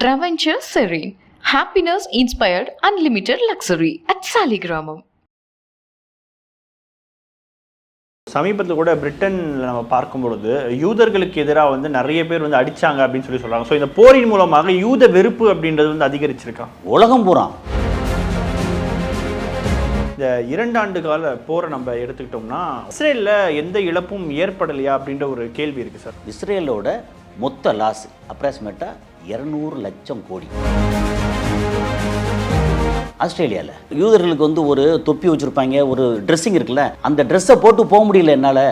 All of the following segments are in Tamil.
Traventure Serene. Happiness inspired unlimited luxury at Saligramam. சமீபத்தில் கூட பிரிட்டனில் நம்ம பார்க்கும் பொழுது யூதர்களுக்கு எதிராக வந்து நிறைய பேர் வந்து அடிச்சாங்க அப்படின்னு சொல்லி சொல்றாங்க ஸோ இந்த போரின் மூலமாக யூத வெறுப்பு அப்படின்றது வந்து அதிகரிச்சிருக்கா உலகம் பூரா இந்த இரண்டாண்டு கால போரை நம்ம எடுத்துக்கிட்டோம்னா இஸ்ரேலில் எந்த இழப்பும் ஏற்படலையா அப்படின்ற ஒரு கேள்வி இருக்கு சார் இஸ்ரேலோட மொத்த லாஸ் அப்ராக்சிமேட்டாக இரநூறு லட்சம் கோடி. ஆஸ்திரேலியாவில் யூதர்களுக்கு வந்து ஒரு தொப்பி வச்சுருப்பாங்க ஒரு ட்ரெஸ்ஸிங் இருக்குல்ல அந்த ட்ரெஸ்ஸை போட்டு போக முடியல என்னால்.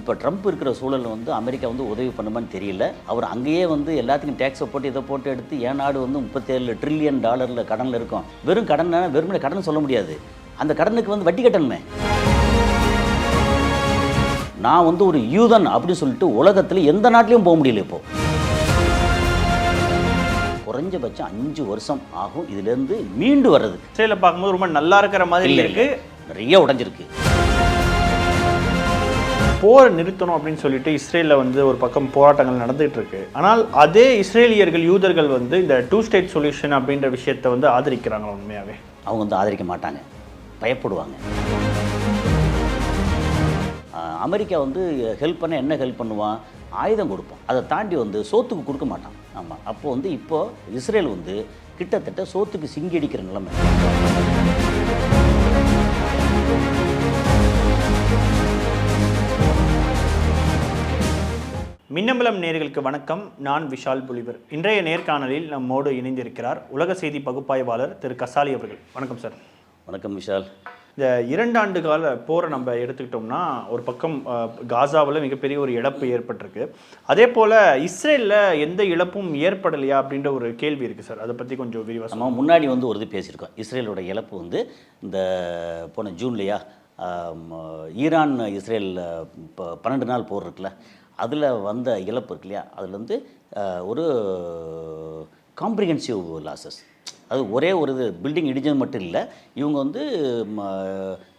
இப்போ ட்ரம்ப் இருக்கிற சூழலில் வந்து அமெரிக்கா வந்து உதவி பண்ணுமான்னு தெரியல. அவர் அங்கேயே வந்து எல்லாத்துக்கும் டேக்ஸை போட்டு இதை போட்டு எடுத்து ஏன் நாடு வந்து முப்பத்தேழு ட்ரில்லியன் டாலரில் கடனில் இருக்கும். வெறும் கடன் வெறும் கடன் சொல்ல முடியாது. அந்த கடனுக்கு வந்து வட்டி கட்டணுமே. நான் வந்து ஒரு யூதன் அப்படின்னு சொல்லிட்டு உலகத்தில் எந்த நாட்டிலையும் போக முடியல இப்போ. குறைஞ்சபட்சம் அஞ்சு வருஷம் ஆகும். இதுலேருந்து மீண்டு வர்றது. இஸ்ரேலை பார்க்கும்போது ரொம்ப நல்லா இருக்கிற மாதிரி இருக்கு. நிறைய உடைஞ்சிருக்கு. போர் நிறுத்தணும் அப்படின்னு சொல்லிட்டு இஸ்ரேலில் வந்து ஒரு பக்கம் போராட்டங்கள் நடந்துகிட்டு இருக்கு. ஆனால் அதே இஸ்ரேலியர்கள் யூதர்கள் வந்து இந்த டூ ஸ்டேட் சொல்யூஷன் அப்படின்ற விஷயத்தை வந்து ஆதரிக்கிறாங்களா உண்மையாவே? அவங்க வந்து ஆதரிக்க மாட்டாங்க. பயப்படுவாங்க. அமெரிக்கா வந்து ஹெல்ப் பண்ண என்ன ஹெல்ப் பண்ணுவான்? ஆயுதம் கொடுப்பான். அதை தாண்டி வந்து சோத்துக்கு கொடுக்க மாட்டான். ஆமாம் அப்போ வந்து இப்போ இஸ்ரேல் வந்து கிட்டத்தட்ட சோத்துக்கு சிங்கி அடிக்கிற நிலைமை. மின்னம்பலம் நேர்களுக்கு வணக்கம். நான் விஷால் புலிவர். இன்றைய நேர்காணலில் நம்மோடு இணைந்திருக்கிறார் உலக செய்தி பகுப்பாய்வாளர் திரு கசாலி அவர்கள். வணக்கம் சார். வணக்கம் விஷால். இந்த இரண்டாண்டு கால போரை நம்ம எடுத்துக்கிட்டோம்னா ஒரு பக்கம் காசாவில் மிகப்பெரிய ஒரு இழப்பு ஏற்பட்டிருக்கு. அதே போல் இஸ்ரேலில் எந்த இழப்பும் ஏற்படலையா அப்படின்ற ஒரு கேள்வி இருக்குது சார். அதை பற்றி கொஞ்சம் விரிவாக நம்ம முன்னாடி வந்து ஒரு இது பேசியிருக்கோம். இஸ்ரேலோட இழப்பு வந்து இந்த போன ஜூன்லையா ஈரான் இஸ்ரேல் இப்போ பன்னெண்டு நாள் போர் இருக்குல்ல அதில் வந்த இழப்பு இருக்கு இல்லையா? அதில் வந்து ஒரு காம்ப்ரிஹென்சிவ் லாசஸ். அது ஒரே ஒரு இது பில்டிங் இடிஞ்சது மட்டும் இல்லை இவங்க வந்து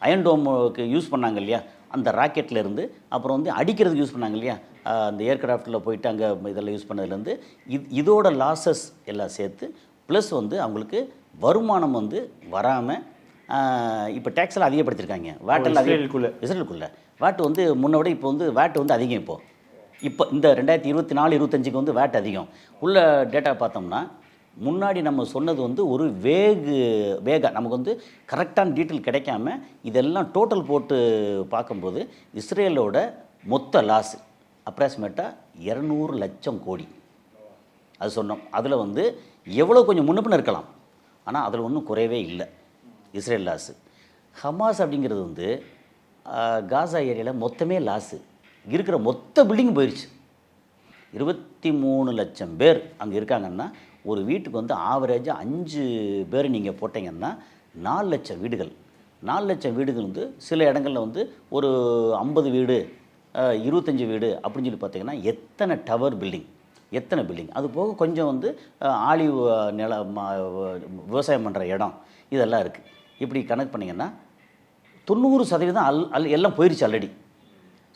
அயன்டோமுக்கு யூஸ் பண்ணாங்க இல்லையா? அந்த ராக்கெட்ல இருந்து அப்புறம் வந்து அடிக்கிறதுக்கு யூஸ் பண்ணாங்க இல்லையா? அந்த ஏர்கிராஃப்டில் போயிட்டு அங்கே இதெல்லாம் யூஸ் பண்ணதுலேருந்து இது இதோட லாசஸ் எல்லாம் சேர்த்து ப்ளஸ் வந்து அவங்களுக்கு வருமானம் வந்து வராமல் இப்போ டேக்ஸ் எல்லாம் அதிகப்படுத்தியிருக்காங்க வேட் எல்லாம் அதிக- இஸ்ரேலுக்குள்ள. இஸ்ரேலுக்குள்ள. வேட் வந்து முன்ன விட இப்போ வந்து வேட் வந்து அதிகம் இப்போ. இப்போ இந்த ரெண்டாயிரத்தி இருபத்தி நாலு இருபத்தஞ்சுக்கு வந்து வேட் அதிகம். உள்ள டேட்டா பார்த்தோம்னா முன்னாடி நம்ம சொன்னது வந்து ஒரு வேகு வேக நமக்கு வந்து கரெக்டான டீட்டெயில் கிடைக்காம இதெல்லாம் டோட்டல் போட்டு பார்க்கும்போது இஸ்ரேலோட மொத்த லாஸ் அப்ராக்சிமேட்டாக இரநூறு லட்சம் கோடி. அது சொன்னோம். அதில் வந்து எவ்வளோ கொஞ்சம் முன்னப்பின இருக்கலாம். ஆனால் அதில் ஒன்றும் குறையவே இல்லை. இஸ்ரேல் லாஸு ஹமாஸ் அப்படிங்கிறது வந்து காசா ஏரியாவில் மொத்தமே லாஸு இருக்கிற மொத்த பில்டிங் போயிடுச்சு இருபத்தி மூணு லட்சம் பேர் அங்கே இருக்காங்கன்னா ஒரு வீட்டுக்கு வந்து ஆவரேஜாக அஞ்சு பேர் நீங்கள் போட்டிங்கன்னா நாலு லட்சம் வீடுகள். நாலு லட்சம் வீடுகள் வந்து சில இடங்களில் வந்து ஒரு ஐம்பது வீடு இருபத்தஞ்சி வீடு அப்படின்னு சொல்லி பார்த்தீங்கன்னா எத்தனை டவர் பில்டிங் எத்தனை பில்டிங் அது போக கொஞ்சம் வந்து அஹ், ஆலிவ் நில விவசாயம் பண்ணுற இடம் இதெல்லாம் இருக்குது இப்படி கணக்கு பண்ணிங்கன்னா தொண்ணூறு சதவீதம் அல் அல் எல்லாம் போயிடுச்சு ஆல்ரெடி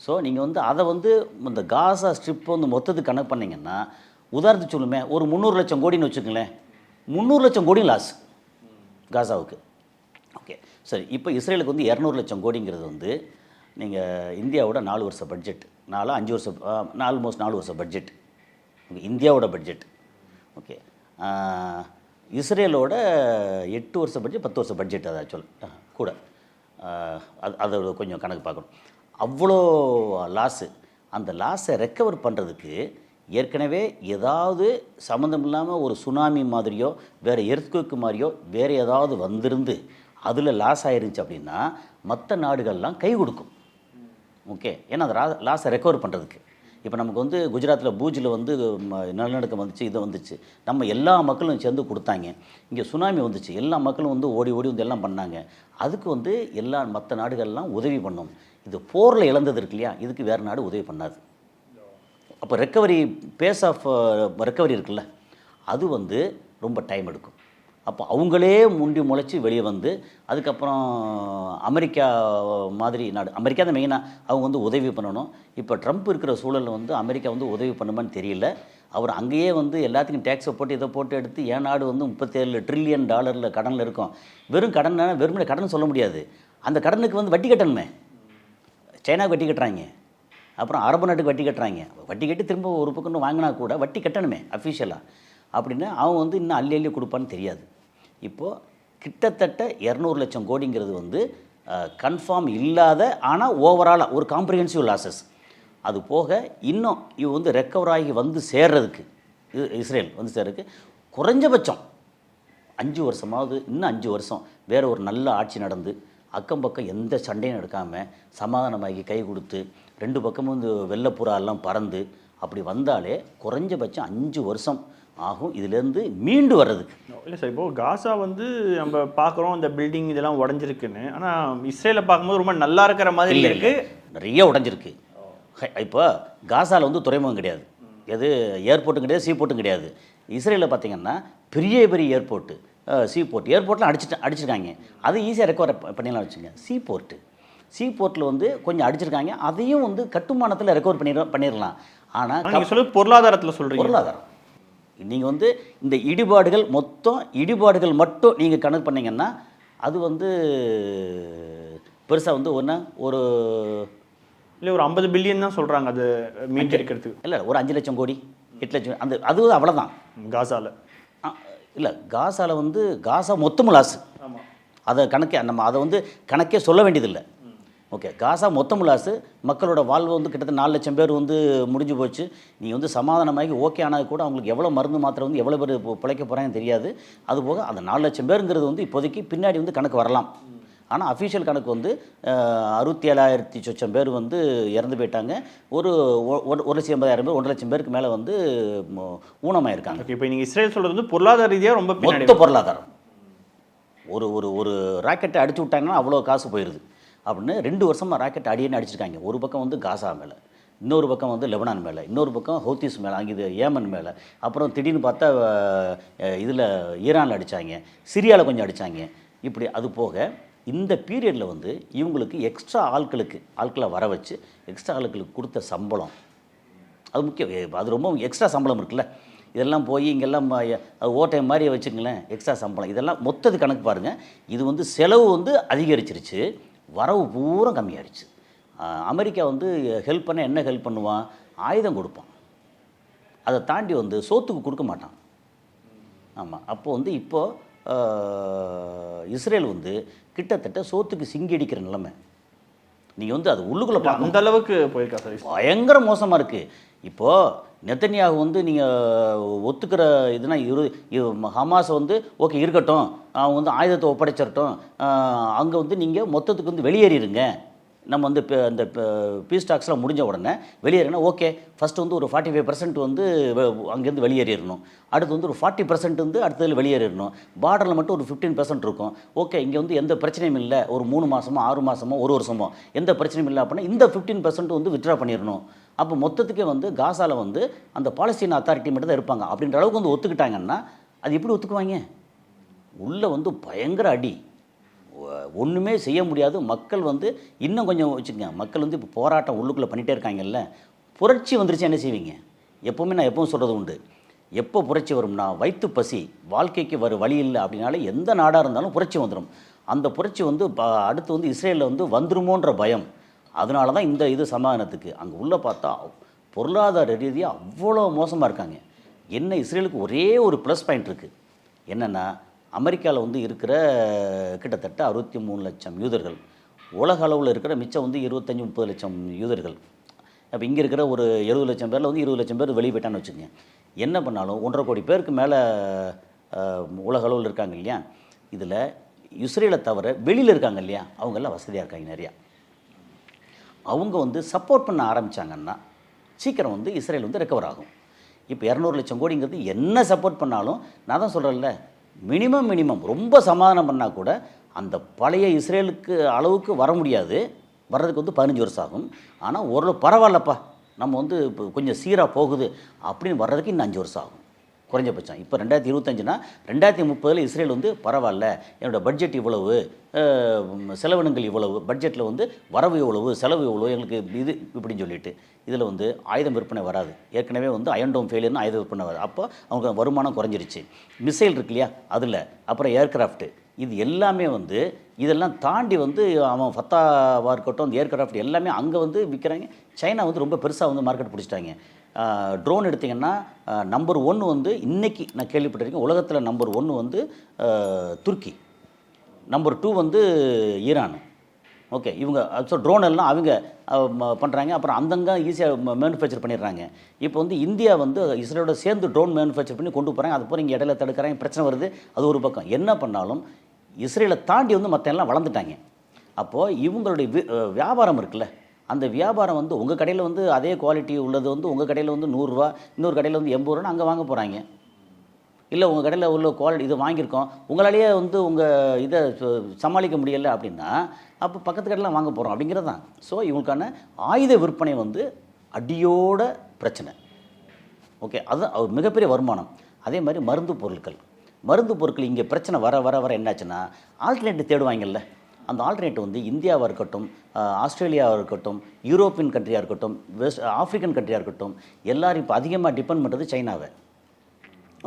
ஸோ நீங்கள் வந்து அதை வந்து இந்த காசா ஸ்ட்ரிப் வந்து மொத்தத்துக்கு கணக்கு பண்ணிங்கன்னா உதாரணத்துக்கு சொல்லுமே ஒரு முந்நூறு லட்சம் கோடின்னு வச்சுக்கங்களேன். முந்நூறு லட்சம் கோடி லாஸ் காசாவுக்கு. ஓகே சரி இப்போ இஸ்ரேலுக்கு வந்து இரநூறு லட்சம் கோடிங்கிறது வந்து நீங்கள் இந்தியாவோட நாலு வருஷ பட்ஜெட் நாலு அஞ்சு வருஷம் ஆல்மோஸ்ட் நாலு வருஷம் பட்ஜெட் ஓகே இந்தியாவோட பட்ஜெட் ஓகே இஸ்ரேலோட எட்டு வருஷ பட்ஜெட் பத்து வருஷ பட்ஜெட் அது ஆக்சுவல் கூட. அது அதை கொஞ்சம் கணக்கு பார்க்கணும். அவ்வளோ லாஸு அந்த லாஸை ரெக்கவர் பண்ணுறதுக்கு ஏற்கனவே ஏதாவது சம்மந்தம் இல்லாமல் ஒரு சுனாமி மாதிரியோ வேறு எர்த்குக்கு மாதிரியோ வேறு ஏதாவது வந்திருந்து அதில் லாஸ் ஆயிருந்துச்சு அப்படின்னா மற்ற நாடுகள்லாம் கை கொடுக்கும். ஓகே ஏன்னா அந்த லாஸை ரெக்கவர் பண்ணுறதுக்கு இப்போ நமக்கு வந்து குஜராத்தில் பூஜில் வந்து ம, நிலநடுக்கம் வந்துச்சு இது வந்துச்சு. நம்ம எல்லா மக்களும் சேர்ந்து கொடுத்தாங்க. இங்கே சுனாமி வந்துச்சு. எல்லா மக்களும் வந்து ஓடி ஓடி வந்து எல்லாம் பண்ணாங்க. அதுக்கு வந்து எல்லா மற்ற நாடுகள்லாம் உதவி பண்ணும். இது போரில் இழந்தது இருக்கு இல்லையா? இதுக்கு வேறு நாடு உதவி பண்ணாது. அப்போ ரெக்கவரி பேஸ் ஆஃப் ரெக்கவரி இருக்குல்ல அது வந்து ரொம்ப டைம் எடுக்கும். அப்போ அவங்களே முண்டி முளைச்சி வெளியே வந்து அதுக்கப்புறம் அமெரிக்கா மாதிரி நாடு அமெரிக்கா தான் மெயினாக அவங்க வந்து உதவி பண்ணணும். இப்போ ட்ரம்ப் இருக்கிற சூழலில் வந்து அமெரிக்கா வந்து உதவி பண்ணுமான்னு தெரியல. அவர் அங்கேயே வந்து எல்லாத்துக்கும் டேக்ஸை போட்டு இதை போட்டு எடுத்து ஏன் நாடு வந்து முப்பத்தேழு ட்ரில்லியன் டாலரில் கடனில் இருக்கும். வெறும் கடன் வெறுமனே கடன் சொல்ல முடியாது. அந்த கடனுக்கு வந்து வட்டி கட்டணுமே. சைனாவுக்கு வட்டி கட்டுறாங்க. அப்புறம் அரபு நாட்டுக்கு வட்டி கட்டுறாங்க. வட்டி கட்டி திரும்ப ஒரு பக்கம் வாங்கினா கூட வட்டி கட்டணுமே அஃபிஷியலாக அப்படின்னு அவன் வந்து இன்னும் அள்ளி அள்ளி கொடுப்பான்னு தெரியாது. இப்போது கிட்டத்தட்ட இரநூறு லட்சம் கோடிங்கிறது வந்து கன்ஃபார்ம் இல்லாத ஆனால் ஓவராலாக ஒரு காம்ப்ரிஹென்சிவ் லாசஸ் அது போக இன்னும் இவ வந்து ரெக்கவர் ஆகி வந்து சேர்றதுக்கு இது இஸ்ரேல் வந்து சேர்றதுக்கு குறைஞ்சபட்சம் அஞ்சு வருஷமாவது இன்னும் அஞ்சு வருஷம் வேறு ஒரு நல்ல ஆட்சி நடந்து அக்கம் பக்கம் எந்த சண்டையும் எடுக்காமல் சமாதானமாகி கை கொடுத்து ரெண்டு பக்கமும் இந்த வெள்ளைப்புறா எல்லாம் பறந்து அப்படி வந்தாலே குறைஞ்சபட்சம் அஞ்சு வருஷம் ஆகும். இதுலேருந்து மீண்டு வர்றதுக்கு. இல்லை சார் இப்போ காசா வந்து நம்ம பார்க்குறோம் இந்த பில்டிங் இதெல்லாம் உடஞ்சிருக்குன்னு. ஆனால் இஸ்ரேலை பார்க்கும்போது ரொம்ப நல்லா இருக்கிற மாதிரி இல்லை இருக்கு. நிறைய உடைஞ்சிருக்கு. இப்போ காசாவில் வந்து துறைமுகம் கிடையாது. எது ஏர்போர்ட்டும் கிடையாது சீபோர்ட்டும் கிடையாது. இஸ்ரேலில் பார்த்தீங்கன்னா பெரிய பெரிய ஏர்போர்ட்டு சீபோர்ட். ஏர்போர்ட்லாம் அடிச்சுட்டு அடிச்சிருக்காங்க. அது ஈஸியாக ரெக்கவர் பண்ணிடலாம் வச்சுங்க சீபோர்ட்டு சீபோர்ட்டில் வந்து கொஞ்சம் அடிச்சிருக்காங்க. அதையும் வந்து கட்டுமானத்தில் ரெக்கவர் பண்ணிட பண்ணிடலாம் ஆனால் நீங்கள் சொல்லுறது பொருளாதாரத்தில் சொல்கிறீங்க பொருளாதாரம். நீங்கள் வந்து இந்த இடிபாடுகள் மொத்தம் இடிபாடுகள் மட்டும் நீங்கள் கணக்கு பண்ணீங்கன்னா அது வந்து பெருசாக வந்து ஒன்று ஒரு இல்லை ஒரு ஐம்பது பில்லியன் தான் சொல்கிறாங்க அது மீட்டெடுக்கிறதுக்கு. இல்லை ஒரு அஞ்சு லட்சம் கோடி எட்டு லட்சம் அந்த அது அவ்வளோதான் காசால. இல்லை காசால வந்து காசா மொத்தமும் லாஸ் ஆமாம் அதை கணக்கே நம்ம அதை வந்து கணக்கே சொல்ல வேண்டியதில்லை. ஓகே காசா மொத்தம் லாஸு மக்களோட வாழ்வு வந்து கிட்டத்தட்ட நாலு லட்சம் பேர் வந்து முடிஞ்சு போச்சு. நீ வந்து சமாதானமாகி ஓகே ஆனது கூட அவங்களுக்கு எவ்வளோ மருந்து மாத்திரை வந்து எவ்வளோ பேர் பிழைக்க போகிறாங்கன்னு தெரியாது. அதுபோக அந்த நாலு லட்சம் பேருங்கிறது வந்து இப்போதைக்கு பின்னாடி வந்து கணக்கு வரலாம். ஆனால் அஃபிஷியல் கணக்கு வந்து அறுபத்தி ஏழாயிரத்தி சொச்சம் பேர் வந்து இறந்து போயிட்டாங்க. ஒரு ஒரு லட்சம் எண்பதாயிரம் பேர் ஒன்றரை லட்சம் பேருக்கு மேலே வந்து ஊனமாயிருக்காங்க. இப்போ நீங்கள் இஸ்ரேல் சொல்கிறது வந்து பொருளாதார ரீதியாக ரொம்ப மொத்த பொருளாதாரம். ஒரு ஒரு ஒரு ராக்கெட்டை அடிச்சு விட்டாங்கன்னா அவ்வளோ காசு போயிடுது அப்படின்னு ரெண்டு வருஷமாக ராக்கெட் அடியேன்னு அடிச்சிருக்காங்க. ஒரு பக்கம் வந்து காசா மேலே இன்னொரு பக்கம் வந்து லெபனான் மேலே இன்னொரு பக்கம் ஹவுத்திஸ் மேலே அங்கே இது ஏமன் மேலே. அப்புறம் திடீர்னு பார்த்தா இதில் ஈரானில் அடித்தாங்க சிரியாவில் கொஞ்சம் அடித்தாங்க இப்படி அது போக இந்த பீரியடில் வந்து இவங்களுக்கு எக்ஸ்ட்ரா ஆட்களுக்கு ஆட்களை வர வச்சு எக்ஸ்ட்ரா ஆட்களுக்கு கொடுத்த சம்பளம். அது முக்கியம். அது ரொம்ப எக்ஸ்ட்ரா சம்பளம் இருக்குல்ல. இதெல்லாம் போய் இங்கெல்லாம் ஓட்டை டைம் மாதிரி வச்சுங்களேன் எக்ஸ்ட்ரா சம்பளம். இதெல்லாம் மொத்தது கணக்கு பாருங்கள் இது வந்து செலவு வந்து அதிகரிச்சிருச்சு. வரவு பூரா கம்மியாயிருச்சு ஆஹ் அமெரிக்கா வந்து ஹெல்ப் பண்ண என்ன ஹெல்ப் பண்ணுவான்? ஆயுதம் கொடுப்பான். அதை தாண்டி வந்து சோத்துக்கு கொடுக்க மாட்டான். ஆமாம் அப்போ வந்து இப்போது இஸ்ரேல் வந்து கிட்டத்தட்ட சோத்துக்கு சிங்கி நிலைமை. நீங்கள் வந்து அது உள்ளுக்குள்ளே பார்க்க அந்த அளவுக்கு போயிருக்கா சார்? பயங்கர மோசமாக இருக்குது இப்போது நெத்தனியாக வந்து நீங்கள் ஒத்துக்கிற இதுனா இரு ஹமாஸ் வந்து ஓகே இருக்கட்டும். அவங்க வந்து ஆயுதத்தை ஒப்படைச்சிடட்டும் அங்கே வந்து நீங்கள் மொத்தத்துக்கு வந்து வெளியேறிடுங்க நம்ம வந்து இப்போ அந்த பீஸ் டாக்ஸ்லாம் முடிஞ்ச உடனே வெளியேறினா ஓகே ஃபஸ்ட்டு வந்து ஒரு ஃபார்ட்டி ஃபைவ் பர்சன்ட் வந்து அங்கேருந்து வெளியேறிடணும். அடுத்து வந்து ஒரு ஃபார்ட்டி பர்சன்ட் வந்து அடுத்ததில் வெளியேறிடணும். பார்டரில் மட்டும் ஒரு ஃபிஃப்டீன் பர்சன்ட் இருக்கும். ஓகே இங்கே வந்து எந்த பிரச்சனையும் இல்லை. ஒரு மூணு மாதமோ ஆறு மாதமோ ஒரு வருஷமோ எந்த பிரச்சனையும் இல்லை அப்படின்னா இந்த ஃபிஃப்டீன் பர்சன்ட் வந்து வித்ட்ரா பண்ணிடணும். அப்போ மொத்தத்துக்கே வந்து காசாவில் வந்து அந்த பாலஸ்தீன் அத்தாரிட்டி மட்டும் தான் இருப்பாங்க அப்படின்ற அளவுக்கு வந்து ஒத்துக்கிட்டாங்கன்னா அது எப்படி ஒத்துக்குவாங்க? உள்ளே வந்து பயங்கர அடி. ஒன்றுமே செய்ய முடியாது. மக்கள் வந்து இன்னும் கொஞ்சம் வச்சுக்கோங்க. மக்கள் வந்து இப்போ போராட்டம் உள்ளுக்குள்ளே பண்ணிகிட்டே இருக்காங்கல்ல. புரட்சி வந்துருச்சு என்ன செய்வீங்க? எப்போவுமே நான் எப்பவும் சொல்கிறது உண்டு. எப்போ புரட்சி வரும்னா வயிற்று பசி வாழ்க்கைக்கு வர வழி இல்லை அப்படின்னாலே எந்த நாடாக இருந்தாலும் புரட்சி வந்துடும் அந்த புரட்சி வந்து ப- அடுத்து வந்து இஸ்ரேலில் வந்து வந்துருமோன்ற பயம். அதனால தான் இந்த இது சமாதானத்துக்கு. அங்கே உள்ளே பார்த்தா பொருளாதார ரீதியாக அவ்வளோ மோசமாக இருக்காங்க. என்ன இஸ்ரேலுக்கு ஒரே ஒரு ப்ளஸ் பாயிண்ட் இருக்குது என்னென்னா அமெரிக்காவில் வந்து இருக்கிற கிட்டத்தட்ட அறுபத்தி மூணு லட்சம் யூதர்கள் உலக அளவில் இருக்கிற மிச்சம் வந்து இருபத்தஞ்சி முப்பது லட்சம் யூதர்கள். அப்போ இங்கே இருக்கிற ஒரு எழுபது லட்சம் பேரில் வந்து இருபது லட்சம் பேர் வெளியே போயிட்டான்னு வச்சுக்கோங்க. என்ன பண்ணாலும் ஒன்றரை கோடி பேருக்கு மேலே உலக அளவில் இருக்காங்க இல்லையா? இதில் இஸ்ரேலை தவிர வெளியில் இருக்காங்க இல்லையா? அவங்கெல்லாம் வசதியாக இருக்காங்க நிறையா. அவங்க வந்து சப்போர்ட் பண்ண ஆரம்பிச்சாங்கன்னா சீக்கிரம் வந்து இஸ்ரேல் வந்து ரெக்கவர் ஆகும். இப்போ இரநூறு லட்சம் கோடிங்கிறது என்ன சப்போர்ட் பண்ணாலும் நான் தான் சொல்கிறேன்ல மினிமம் மினிமம். ரொம்ப சமாதானம் பண்ணால் கூட அந்த பழைய இஸ்ரேலுக்கு அளவுக்கு வர முடியாது. வர்றதுக்கு வந்து பதினஞ்சு வருஷம் ஆகும். ஆனால் ஓரளவு பரவாயில்லப்பா. நம்ம வந்து இப்போ கொஞ்சம் சீராக போகுது அப்படின்னு வர்றதுக்கு இன்னும் அஞ்சு வருஷம் ஆகும். குறைஞ்சபட்சம். இப்போ ரெண்டாயிரத்தி இருபத்தஞ்சுனா ரெண்டாயிரத்தி முப்பதில் இஸ்ரேல் வந்து பரவாயில்ல. என்னோட பட்ஜெட் இவ்வளவு செலவினங்கள் இவ்வளவு பட்ஜெட்டில் வந்து வரவு இவ்வளவு செலவு இவ்வளவு எங்களுக்கு இது இப்படின்னு சொல்லிட்டு. இதில் வந்து ஆயுதம் விற்பனை வராது. ஏற்கனவே வந்து அயன்டோம் ஃபெயிலியர்னு ஆயுத விற்பனை வராது. அப்போ அவங்க வருமானம் குறைஞ்சிருச்சு. மிசைல் இருக்கு இல்லையா? அதில். அப்புறம் ஏர்க்ராஃப்ட்டு இது எல்லாமே வந்து இதெல்லாம் தாண்டி வந்து அவன் ஃபத்தாவாக இருக்கட்டும் அந்த ஏர்கிராஃப்ட் எல்லாமே அங்கே வந்து விற்கிறாங்க சைனா வந்து ரொம்ப பெருசாக வந்து மார்க்கெட் பிடிச்சிட்டாங்க. ட்ரோன் எடுத்திங்கன்னா நம்பர் ஒன்று வந்து இன்றைக்கி நான் கேள்விப்பட்டிருக்கேன் உலகத்தில் நம்பர் ஒன்று வந்து துருக்கி. நம்பர் டூ வந்து ஈரான். ஓகே இவங்க ஸோ ட்ரோன் எல்லாம் அவங்க பண்ணுறாங்க அப்புறம் அந்தங்க ஈஸியாக மேனுஃபேக்சர் பண்ணிடுறாங்க. இப்போ வந்து இந்தியா வந்து இஸ்ரேலோட சேர்ந்து ட்ரோன் மேனுஃபேக்சர் பண்ணி கொண்டு போகிறாங்க அது போகிற இங்கே இடையில தடுக்கிறாங்க பிரச்சனை வருது. அது ஒரு பக்கம். என்ன பண்ணாலும் இஸ்ரேலை தாண்டி வந்து மற்ற எல்லாம் வளர்ந்துட்டாங்க. அப்போது இவங்களுடைய வி- வியாபாரம் இருக்குல்ல அந்த வியாபாரம் வந்து உங்கள் கடையில் வந்து அதே குவாலிட்டி உள்ளது வந்து உங்கள் கடையில் வந்து நூறுரூவா இன்னொரு கடையில் வந்து எண்பது ரூபான்னு அங்கே வாங்க போகிறாங்க இல்லை உங்கள் கடையில் உள்ள குவாலிட்டி இது வாங்கியிருக்கோம் உங்களாலேயே வந்து உங்கள் இதை ச- சமாளிக்க முடியலை அப்படின்னா அப்போ பக்கத்து கடையில் வாங்க போகிறோம் அப்படிங்கிறது தான். ஸோ இவங்களுக்கான ஆயுத விற்பனை வந்து அடியோட பிரச்சனை. ஓகே அது மிகப்பெரிய வருமானம். அதே மாதிரி மருந்து பொருட்கள். மருந்து பொருட்கள் இங்கே பிரச்சனை வர வர வர என்னாச்சுன்னா ஆல்டர்னேட்டிவ் தேடுவாங்கல்ல. அந்த ஆல்டர்னேட்டிவ் வந்து இந்தியாவாக இருக்கட்டும் ஆஸ்திரேலியாவாக இருக்கட்டும் யூரோப்பியன் கண்ட்ரியாக இருக்கட்டும் வெஸ்ட் ஆஃப்ரிக்கன் கண்ட்ரியாக இருக்கட்டும் எல்லோரும் இப்போ அதிகமாக டிபெண்ட் பண்ணுறது சைனாவை.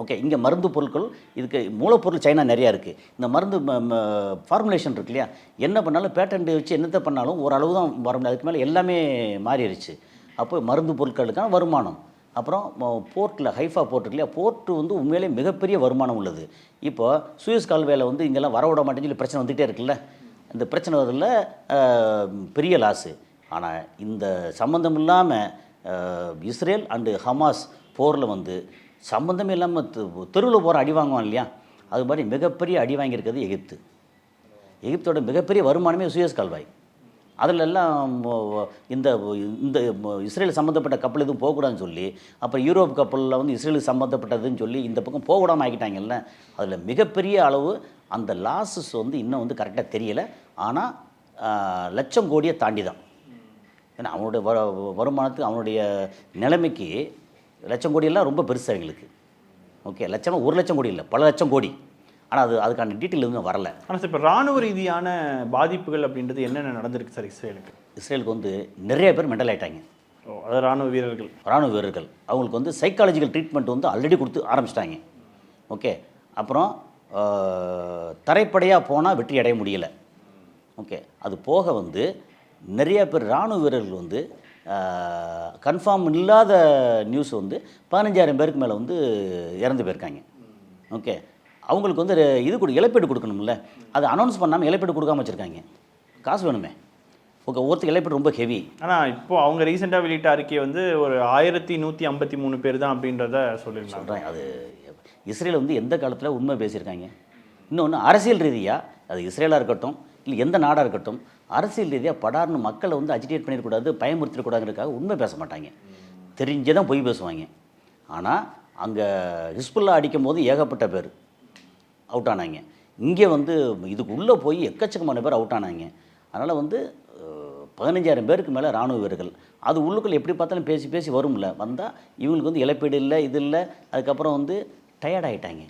ஓகே இங்கே மருந்து பொருட்கள் இதுக்கு மூலப்பொருள் சைனா நிறையா இருக்குது இந்த மருந்து ஃபார்முலேஷன் இருக்கு இல்லையா? என்ன பண்ணாலும் பேட்டன்ட் வச்சு என்னத்தை பண்ணாலும் ஓரளவு தான் வர முடியாது அதுக்கு மேலே எல்லாமே மாறிடுச்சு. அப்போ மருந்து பொருட்களுக்கான வருமானம். அப்புறம் போர்ட்டில் ஹைஃபா போர்ட் இருக்கு இல்லையா? போர்ட்டு வந்து உண்மையிலே மிகப்பெரிய வருமானம் உள்ளது. இப்போ சுயஸ் கால்வேல வந்து இங்கெல்லாம் வர விட மாட்டேன்னு சொல்லி பிரச்சனை வந்துகிட்டே இருக்குல்ல? இந்த பிரச்சனை வரதில் பெரிய லாஸு ஆனால் இந்த சம்மந்தம் இல்லாமல் இஸ்ரேல் அண்டு ஹமாஸ் போரில் வந்து சம்மந்தமே இல்லாமல் தெருவில் போகிற அடி வாங்குவான் இல்லையா? அது மாதிரி மிகப்பெரிய அடி வாங்கியிருக்கிறது எகிப்து. எகிப்தோட மிகப்பெரிய வருமானமே சுயஸ் கால்வாய். அதில் எல்லாம் இந்த இந்த இஸ்ரேல் சம்மந்தப்பட்ட கப்பல் எதுவும் போகக்கூடாதுன்னு சொல்லி அப்புறம் யூரோப் கப்பலில் வந்து இஸ்ரேலுக்கு சம்மந்தப்பட்டதுன்னு சொல்லி இந்த பக்கம் போகக்கூடாமல் ஆக்கிட்டாங்கல்ல? அதில் மிகப்பெரிய அளவு அந்த லாஸஸ் வந்து இன்னும் வந்து கரெக்டாக தெரியலை. ஆனால் லட்சம் கோடியை தாண்டி தான் ஏன்னா அவனுடைய வர வருமானத்துக்கு அவனுடைய நிலைமைக்கு லட்சம் கோடியெல்லாம் ரொம்ப பெருசு அவங்களுக்கு. ஓகே லட்சம் ஒரு லட்சம் கோடி இல்லை பல லட்சம் கோடி. ஆனால் அது அதுக்கான டீட்டெயில் எதுவும் வரல. ஆனால் சார் இப்போ ராணுவ ரீதியான பாதிப்புகள் அப்படின்றது என்னென்ன நடந்திருக்கு சார் இஸ்ரேலுக்கு? இஸ்ரேலுக்கு வந்து நிறைய பேர் மெண்டல் ஆயிட்டாங்க. ஓ அதாவது ராணுவ வீரர்கள். ராணுவ வீரர்கள். அவங்களுக்கு வந்து சைக்காலஜிக்கல் ட்ரீட்மெண்ட் வந்து ஆல்ரெடி கொடுத்து ஆரம்பிச்சிட்டாங்க. ஓகே அப்புறம் தரைப்படையாக போனால் வெற்றி அடைய முடியலை. ஓகே அது போக வந்து நிறைய பேர் ராணுவ வீரர்கள் வந்து கன்ஃபார்ம் இல்லாத நியூஸ் வந்து பதினஞ்சாயிரம் பேருக்கு மேலே வந்து இறந்து போயிருக்காங்க. ஓகே அவங்களுக்கு வந்து இது கொடு இழப்பீடு கொடுக்கணும்ல. அதை அனௌன்ஸ் பண்ணாமல் இழப்பீடு கொடுக்காம வச்சுருக்காங்க. காசு வேணுமே. ஓகே ஒருத்தருக்கு இழப்பீடு ரொம்ப ஹெவி ஆனால் இப்போ அவங்க ரீசெண்டாக வெளியிட்ட அறிக்கை வந்து ஒரு ஆயிரத்தி நூற்றி ஐம்பத்தி மூணு பேர் தான் அப்படின்றத சொல்லியிருந்தாங்க. சொல்கிறேன் அது இஸ்ரேல் வந்து எந்த காலத்தில் உண்மை பேசியிருக்காங்க? இன்னொன்று அரசியல் ரீதியாக அது இஸ்ரேலாக இருக்கட்டும் இல்லை எந்த நாடாக இருக்கட்டும் அரசியல் ரீதியாக படார்னு மக்களை வந்து அஜிடேட் பண்ணிடக்கூடாது பயமுறுத்திடக்கூடாதுங்கிறதுக்காக உண்மை பேச மாட்டாங்க. தெரிஞ்சே தான் பொய் பேசுவாங்க. ஆனால் அங்கே ஹிஸ்புல்லா அடிக்கும் போது ஏகப்பட்ட பேர். அவுட் ஆனாங்க. இங்கே வந்து இதுக்கு உள்ளே போய் எக்கச்சக்கமான பேர் அவுட் ஆனாங்க. அதனால் வந்து பதினஞ்சாயிரம் பேருக்கு மேலே ராணுவ வீரர்கள். அது உள்ளுக்குள்ளே எப்படி பார்த்தாலும் பேசி பேசி வரும்ல. வந்தால் இவங்களுக்கு வந்து இழப்பீடு இல்லை இது இல்லை. அதுக்கப்புறம் வந்து டயர்ட் ஆகிட்டாங்க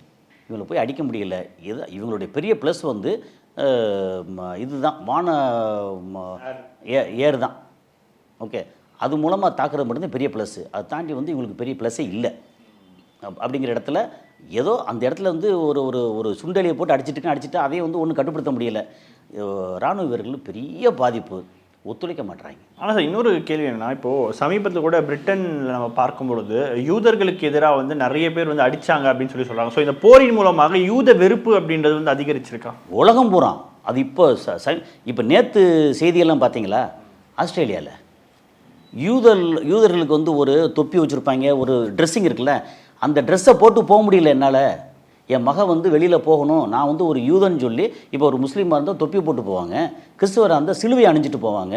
இவங்களை போய் அடிக்க முடியல. இது இவங்களுடைய பெரிய ப்ளஸ் வந்து இதுதான். வான ஏ- ஏர் தான். ஓகே அது மூலமாக தாக்குறது மட்டும்தான் பெரிய ப்ளஸ்ஸு அதை தாண்டி வந்து இவங்களுக்கு பெரிய ப்ளஸ்ஸே இல்லை. அப்- அப்படிங்கிற இடத்துல ஏதோ அந்த இடத்துல வந்து ஒரு ஒரு ஒரு சுண்டலியை போட்டு அடிச்சிட்டு அடிச்சுட்டு அதையும் வந்து ஒன்றும் கட்டுப்படுத்த முடியல. அஹ் ராணுவ வீரர்கள் பெரிய பாதிப்பு. ஒத்துழைக்க மாட்றாங்க. ஆனால் சார் இன்னொரு கேள்வி என்னன்னா இப்போது சமீபத்தில் கூட பிரிட்டனில் நம்ம பார்க்கும் பொழுது யூதர்களுக்கு எதிராக வந்து நிறைய பேர் வந்து அடிச்சாங்க அப்படின்னு சொல்லி சொல்கிறாங்க ஸோ இந்த போரின் மூலமாக யூத வெறுப்பு அப்படின்றது வந்து அதிகரிச்சிருக்கா? உலகம் பூரா. அது இப்போ ச ச இப்போ நேற்று செய்தியெல்லாம் பார்த்தீங்களா ஆஸ்திரேலியாவில் யூதர் யூதர்களுக்கு வந்து ஒரு தொப்பி வச்சுருப்பாங்க ஒரு ட்ரெஸ்ஸிங் இருக்குல்ல அந்த ட்ரெஸ்ஸை போட்டு போக முடியல என்னால். என் மகன் வந்து வெளியில் போகணும். நான் வந்து ஒரு யூதன் சொல்லி இப்போ ஒரு முஸ்லீமாக இருந்தால் தொப்பி போட்டு போவாங்க. கிறிஸ்துவராக இருந்தால் சிலுவை அணிஞ்சிட்டு போவாங்க.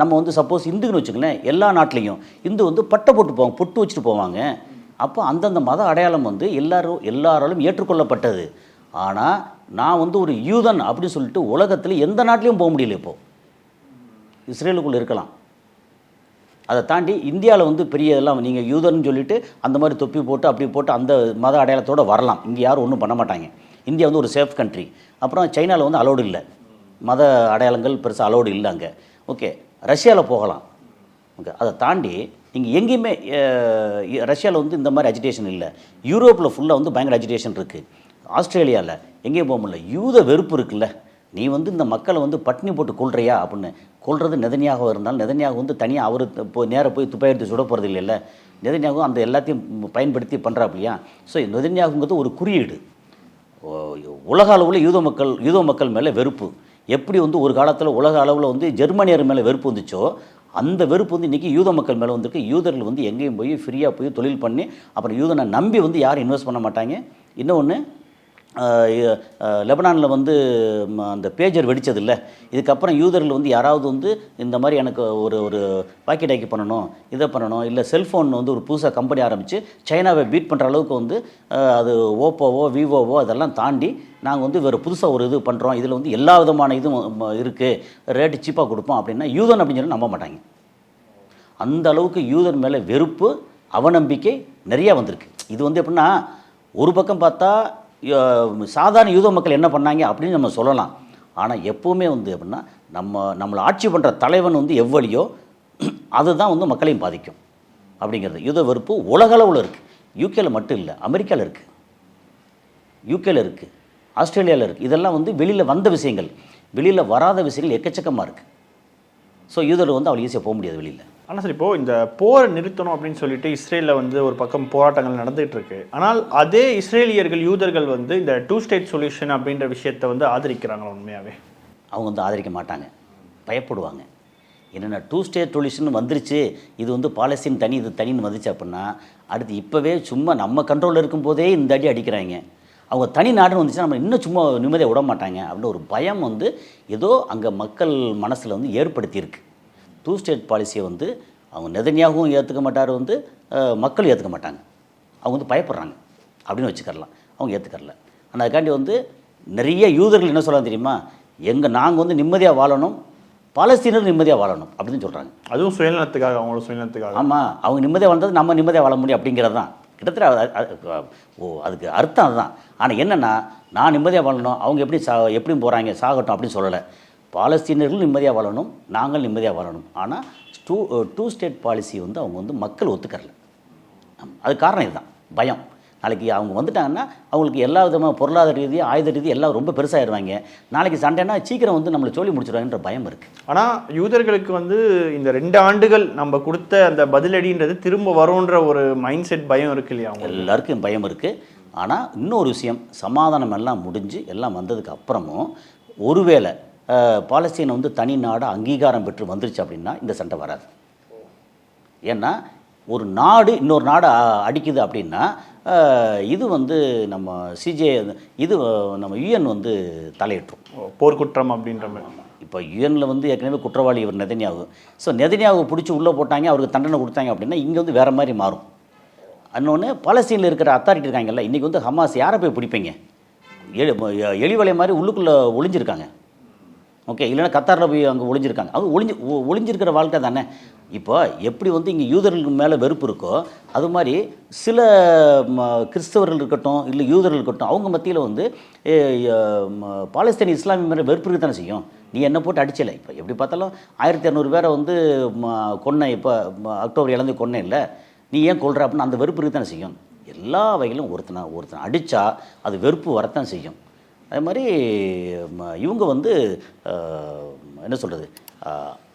நம்ம வந்து சப்போஸ் இந்துக்குன்னு வச்சுக்கலேன் எல்லா நாட்டிலையும் இந்து வந்து பட்டை போட்டு போவாங்க பொட்டு வச்சுட்டு போவாங்க. அப்போ அந்தந்த மத அடையாளம் வந்து எல்லாரும் எல்லாராலும் ஏற்றுக்கொள்ளப்பட்டது. ஆனால் நான் வந்து ஒரு யூதன் அப்படின்னு சொல்லிட்டு உலகத்தில் எந்த நாட்டிலையும் போக முடியல இப்போது இஸ்ரேலுக்குள்ளே இருக்கலாம். அதை தாண்டி இந்தியாவில் வந்து பெரிய இதெல்லாம் நீங்கள் யூதர்னு சொல்லிட்டு அந்த மாதிரி தொப்பி போட்டு அப்படி போட்டு அந்த மத அடையாளத்தோடு வரலாம். இங்கே யாரும் ஒன்றும் பண்ண மாட்டாங்க. இந்தியா வந்து ஒரு சேஃப் கண்ட்ரி அப்புறம் சைனாவில் வந்து அலோடு இல்லை. மத அடையாளங்கள் பெருசாக அலோடு இல்லை அங்கே. ஓகே ரஷ்யாவில் போகலாம். ஓகே அதை தாண்டி இங்கே எங்கேயுமே ரஷ்யாவில் வந்து இந்த மாதிரி அஜிடேஷன் இல்லை. யூரோப்பில் ஃபுல்லாக வந்து பயங்கர அஜிடேஷன் இருக்குது ஆஸ்திரேலியாவில் எங்கேயும் போக முடியல. யூத வெறுப்பு இருக்குல்ல. நீ வந்து இந்த மக்களை வந்து பட்டினி போட்டு கொள்றியா அப்படின்னு கொள்றது நெதனியாக இருந்தாலும் நெதனியாக வந்து தனியாக அவர் இப்போ நேராக போய் துப்பாக்கி சுட போகிறது இல்லைல்ல. நெதனியாகவும் அந்த எல்லாத்தையும் பயன்படுத்தி பண்ணுறாப்பிலையா ஸோ நெதனியாகுங்கிறது ஒரு குறியீடு. உலக அளவில் யூத மக்கள் யூத மக்கள் மேலே வெறுப்பு. எப்படி வந்து ஒரு காலத்தில் உலக அளவில் வந்து ஜெர்மனியர் மேலே வெறுப்பு வந்துச்சோ அந்த வெறுப்பு வந்து இன்றைக்கி யூத மக்கள் மேலே வந்திருக்கு. யூதர்கள் வந்து எங்கேயும் போய் ஃப்ரீயாக போய் தொழில் பண்ணி அப்புறம் யூதனை நம்பி வந்து யாரும் இன்வெஸ்ட் பண்ண மாட்டாங்க. இன்னொன்று லெபனானில் வந்து அந்த பேஜர் வெடித்தது இல்லை இதுக்கப்புறம் யூதர்கள் வந்து யாராவது வந்து இந்த மாதிரி எனக்கு ஒரு ஒரு பாக்கெட் ஐக்கி பண்ணணும் இதை பண்ணணும் இல்லை செல்ஃபோன் வந்து ஒரு புதுசாக கம்பெனி ஆரம்பித்து சைனாவை பீட் பண்ணுற அளவுக்கு வந்து அது ஓப்போவோ விவோவோ அதெல்லாம் தாண்டி நாங்கள் வந்து வேறு புதுசாக ஒரு இது பண்ணுறோம் இதில் வந்து எல்லா விதமான இதுவும் இருக்குது ரேட்டு சீப்பாக கொடுப்போம் அப்படின்னா யூதன் அப்படின்னு சொல்லி நம்ப மாட்டாங்க. அந்த அளவுக்கு யூதர் மேலே வெறுப்பு அவநம்பிக்கை நிறையா வந்திருக்கு. இது வந்து எப்படின்னா ஒரு பக்கம் பார்த்தா சாதாரண யூத மக்கள் என்ன பண்ணாங்க அப்படின்னு நம்ம சொல்லலாம். ஆனால் எப்போவுமே வந்து எப்படின்னா நம்ம நம்மளை ஆட்சி பண்ணுற தலைவன் வந்து எவ்வளியோ அதுதான் வந்து மக்களையும் பாதிக்கும். அப்படிங்கிறது. யூத வெறுப்பு உலகளவில் இருக்குது யூகேயில் மட்டும் இல்லை அமெரிக்காவில் இருக்குது யூகேயில் இருக்குது ஆஸ்திரேலியாவில் இருக்குது இதெல்லாம் வந்து வெளியில் வந்த விஷயங்கள். வெளியில் வராத விஷயங்கள் எக்கச்சக்கமாக இருக்குது ஸோ யூதர் வந்து அவள் ஈஸியாக போக முடியாது வெளியில். ஆனால் சார் இப்போது இந்த போரை நிறுத்தணும் அப்படின்னு சொல்லிட்டு இஸ்ரேலில் வந்து ஒரு பக்கம் போராட்டங்கள் நடந்துகிட்டு இருக்கு. ஆனால் அதே இஸ்ரேலியர்கள் யூதர்கள் வந்து இந்த டூ ஸ்டேட் சொல்யூஷன் அப்படின்ற விஷயத்தை வந்து ஆதரிக்கிறாங்க உண்மையாகவே அவங்க வந்து ஆதரிக்க மாட்டாங்க. பயப்படுவாங்க. என்னென்ன டூ ஸ்டேட் சொல்யூஷன் வந்துருச்சு. இது வந்து பாலஸ்தீன் தனி இது தனின்னு வந்துச்சு அப்படின்னா அடுத்து இப்போவே சும்மா நம்ம கண்ட்ரோலில் இருக்கும்போதே இந்த அடி அடிக்கிறாங்க. அவங்க தனி நாடுன்னு வந்துச்சுன்னா நம்ம இன்னும் சும்மா நிம்மதியாக விட மாட்டாங்க. அப்படின்னு ஒரு பயம் வந்து ஏதோ அங்கே மக்கள் மனசில் வந்து ஏற்படுத்தியிருக்கு. டூ ஸ்டேட் பாலிசியை வந்து அவங்க நெதன்யாகவும் ஏற்றுக்க மாட்டார் வந்து அஹ், மக்கள் ஏற்றுக்க மாட்டாங்க. அவங்க வந்து பயப்படுறாங்க. அப்படின்னு வச்சுக்கரலாம் அவங்க ஏற்றுக்கரல ஆனால் அதுக்காண்டி வந்து நிறைய யூதர்கள் என்ன சொல்லலாம் தெரியுமா? எங்கள் நாங்கள் வந்து நிம்மதியாக வாழணும் பாலஸ்தீனர் நிம்மதியாக வாழணும் அப்படின்னு சொல்கிறாங்க அதுவும் சுயநலத்துக்காக அவங்களோட சுயநலத்துக்காக. ஆமாம் அவங்க நிம்மதியாக வாழ்ந்தது நம்ம நிம்மதியாக வாழ முடியும் அப்படிங்கிறது தான். கிட்டத்தட்ட ஓ அதுக்கு அர்த்தம் அதுதான். ஆனால் என்னென்னா நான் நிம்மதியாக வாழணும் அவங்க எப்படி சா எப்படியும் போகிறாங்க சாகட்டும் அப்படின்னு சொல்லலை. பாலஸ்தீனர்கள் நிம்மதியாக வாழணும் நாங்கள் நிம்மதியாக வாழணும். ஆனால் டூ டூ ஸ்டேட் பாலிசி வந்து அவங்க வந்து மக்கள் ஒத்துக்கறல. ஆமா. அது காரணம் இதுதான். பயம். நாளைக்கு அவங்க வந்துட்டாங்கன்னா அவங்களுக்கு எல்லா விதமான பொருளாதார ரீதி ஆயுத ரீதி எல்லாம் ரொம்ப பெருசாகிடுவாங்க நாளைக்கு சண்டைனா சீக்கிரம் வந்து நம்மளை சொல்லி முடிச்சிடுவாங்கன்ற பயம் இருக்குது ஆனால் யூதர்களுக்கு வந்து இந்த ரெண்டு ஆண்டுகள் நம்ம கொடுத்த அந்த பதிலடின்றது திரும்ப வரும்ன்ற ஒரு மைண்ட் செட் பயம் இருக்கு இல்லையா அவங்க எல்லாருக்கும் பயம் இருக்குது ஆனால் இன்னொரு விஷயம் சமாதானம் எல்லாம் முடிஞ்சு எல்லாம் வந்ததுக்கு அப்புறமும் ஒருவேளை அஹ், பாலஸ்தீனம் வந்து தனி நாடு அங்கீகாரம் பெற்று வந்துருச்சு அப்படின்னா இந்த சண்டை வராது. ஏன்னா ஒரு நாடு இன்னொரு நாடு அடிக்குது அப்படின்னா இது வந்து நம்ம சிஜே இது நம்ம யுஎன் வந்து தலையிட்டுரும் போர்க்குற்றம் அப்படின்ற மாதிரி. இப்போ யுஎனில் வந்து ஏற்கனவே குற்றவாளி இவர் நெதன்யாகு. ஸோ நெதன்யாவை பிடிச்சி உள்ளே போட்டாங்க அவருக்கு தண்டனை கொடுத்தாங்க அப்படின்னா இங்கே வந்து வேறு மாதிரி மாறும். இன்னொன்று பாலஸ்தீனில் இருக்கிற அத்தாரிட்டி இருக்காங்கல்ல இன்றைக்கி வந்து ஹமாஸ் யாரை போய் பிடிப்பீங்க? எலி எலிவலை மாதிரி உள்ளுக்குள்ளே ஒளிஞ்சிருக்காங்க. ஓகே இல்லைன்னா கத்தாரில் போய் அங்கே ஒளிஞ்சிருக்காங்க. அது ஒளிஞ்சு ஒளிஞ்சிருக்கிற வாழ்க்கை தானே? இப்போ எப்படி வந்து இங்கே யூதர்களுக்கு மேலே வெறுப்பு இருக்கோ அது மாதிரி சில ம, கிறிஸ்தவர்கள் இருக்கட்டும் இல்லை யூதர்கள் இருக்கட்டும் அவங்க மத்தியில் வந்து ஏ, பாலஸ்தீன இஸ்லாமிய மேலே வெறுப்பு இருக்க தானே செய்யும்? நீ என்ன போட்டு அடிச்சலை? இப்போ எப்படி பார்த்தாலும் ஆயிரத்தி இரநூறு பேரை வந்து கொன்னை கொன்ன இப்போ அக்டோபர் இழந்து கொன்னே இல்லை. நீ ஏன் கொள்கிற அப்படின்னு அந்த வெறுப்பு இருக்க தானே செய்யும். எல்லா வகையிலும் ஒருத்தனை ஒருத்தனை அடித்தா அது வெறுப்பு வரத்தான் செய்யும். அது மாதிரி ம, இவங்க வந்து என்ன சொல்கிறது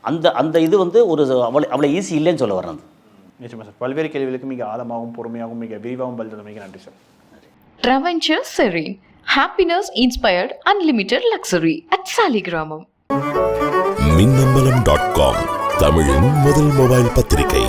அந்த அந்த இது வந்து ஒரு அவ்வளோ அவ்வளோ ஈஸி இல்லைன்னு சொல்ல வர்றது நிச்சயமா சார். பல்வேறு கேள்விகளுக்கு மிக ஆழமாகவும் பொறுமையாகவும் மிக விரிவாகவும் பதில் தந்தமைக்கு நன்றி sir. Traventure Serene. Happiness inspired unlimited luxury at Saligramam. Minnambalam dot com தமிழின் முதல் மொபைல் பத்திரிகை.